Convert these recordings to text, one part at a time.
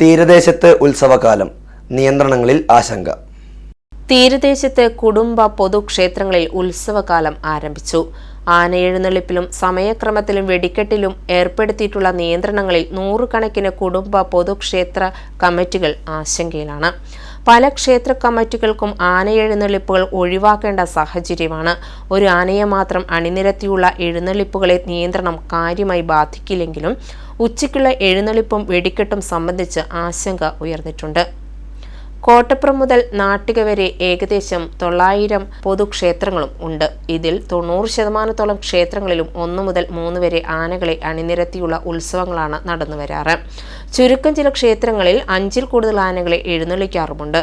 തീരദേശത്ത് ഉത്സവകാലം നിയന്ത്രണങ്ങളിൽ ആശങ്ക. തീരദേശത്ത് കുടുംബ പൊതുക്ഷേത്രങ്ങളിൽ ഉത്സവകാലം ആരംഭിച്ചു. ആനയെഴുന്നള്ളിപ്പിലും സമയക്രമത്തിലും വെടിക്കെട്ടിലും ഏർപ്പെടുത്തിയിട്ടുള്ള നിയന്ത്രണങ്ങളിൽ നൂറുകണക്കിന് കുടുംബ പൊതുക്ഷേത്ര കമ്മിറ്റികൾ ആശങ്കയിലാണ്. പല ക്ഷേത്ര കമ്മിറ്റികൾക്കും ആനയെഴുന്നള്ളിപ്പുകൾ ഒഴിവാക്കേണ്ട സാഹചര്യമാണ്. ഒരു ആനയെ മാത്രം അണിനിരത്തിയുള്ള എഴുന്നള്ളിപ്പുകളെ നിയന്ത്രണം കാര്യമായി ബാധിക്കില്ലെങ്കിലും ഉച്ചയ്ക്കുള്ള എഴുന്നള്ളിപ്പും വെടിക്കെട്ടും സംബന്ധിച്ച് ആശങ്ക ഉയർന്നിട്ടുണ്ട്. കോട്ടപ്പുറം മുതൽ നാട്ടിക വരെ ഏകദേശം തൊള്ളായിരം പൊതുക്ഷേത്രങ്ങളും ഉണ്ട്. ഇതിൽ തൊണ്ണൂറ് ശതമാനത്തോളം ക്ഷേത്രങ്ങളിലും ഒന്നു മുതൽ മൂന്ന് വരെ ആനകളെ അണിനിരത്തിയുള്ള ഉത്സവങ്ങളാണ് നടന്നു വരാറ്. ചുരുക്കം ചില ക്ഷേത്രങ്ങളിൽ അഞ്ചിൽ കൂടുതൽ ആനകളെ എഴുന്നള്ളിക്കാറുമുണ്ട്.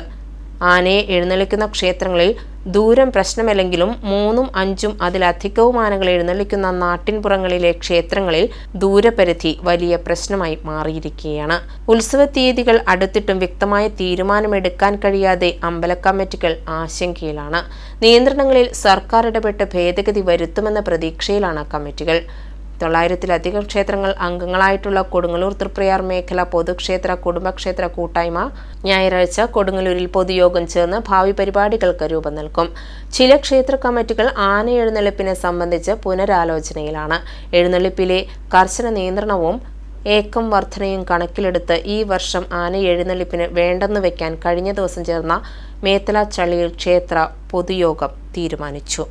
ആനയെ എഴുന്നള്ളിക്കുന്ന ക്ഷേത്രങ്ങളിൽ ദൂരം പ്രശ്നമല്ലെങ്കിലും മൂന്നും അഞ്ചും അതിലധികവും ആനകൾ എഴുന്നള്ളിക്കുന്ന നാട്ടിൻപുറങ്ങളിലെ ക്ഷേത്രങ്ങളിൽ ദൂരപരിധി വലിയ പ്രശ്നമായി മാറിയിരിക്കുകയാണ്. ഉത്സവ തീയതികൾ അടുത്തിട്ടും വ്യക്തമായ തീരുമാനമെടുക്കാൻ കഴിയാതെ അമ്പല കമ്മിറ്റികൾ ആശങ്കയിലാണ്. നിയന്ത്രണങ്ങളിൽ സർക്കാർ ഇടപെട്ട് ഭേദഗതി വരുത്തുമെന്ന പ്രതീക്ഷയിലാണ് കമ്മിറ്റികൾ. തൊള്ളായിരത്തിലധികം ക്ഷേത്രങ്ങൾ അംഗങ്ങളായിട്ടുള്ള കൊടുങ്ങല്ലൂർ തൃപ്രയാർ മേഖല പൊതുക്ഷേത്ര കുടുംബക്ഷേത്ര കൂട്ടായ്മ ഞായറാഴ്ച കൊടുങ്ങല്ലൂരിൽ പൊതുയോഗം ചേർന്ന് ഭാവി പരിപാടികൾക്ക് രൂപം നൽകും. ചില ക്ഷേത്ര കമ്മിറ്റികൾ ആന എഴുന്നള്ളിപ്പിനെ സംബന്ധിച്ച് പുനരാലോചനയിലാണ്. എഴുന്നള്ളിപ്പിലെ കർശന നിയന്ത്രണവും ഏക്കം വർധനയും കണക്കിലെടുത്ത് ഈ വർഷം ആന എഴുന്നള്ളിപ്പിന് വേണ്ടെന്ന് വെക്കാൻ കഴിഞ്ഞ ദിവസം ചേർന്ന മേത്തല ചള്ളിയിൽ ക്ഷേത്ര പൊതുയോഗം തീരുമാനിച്ചു.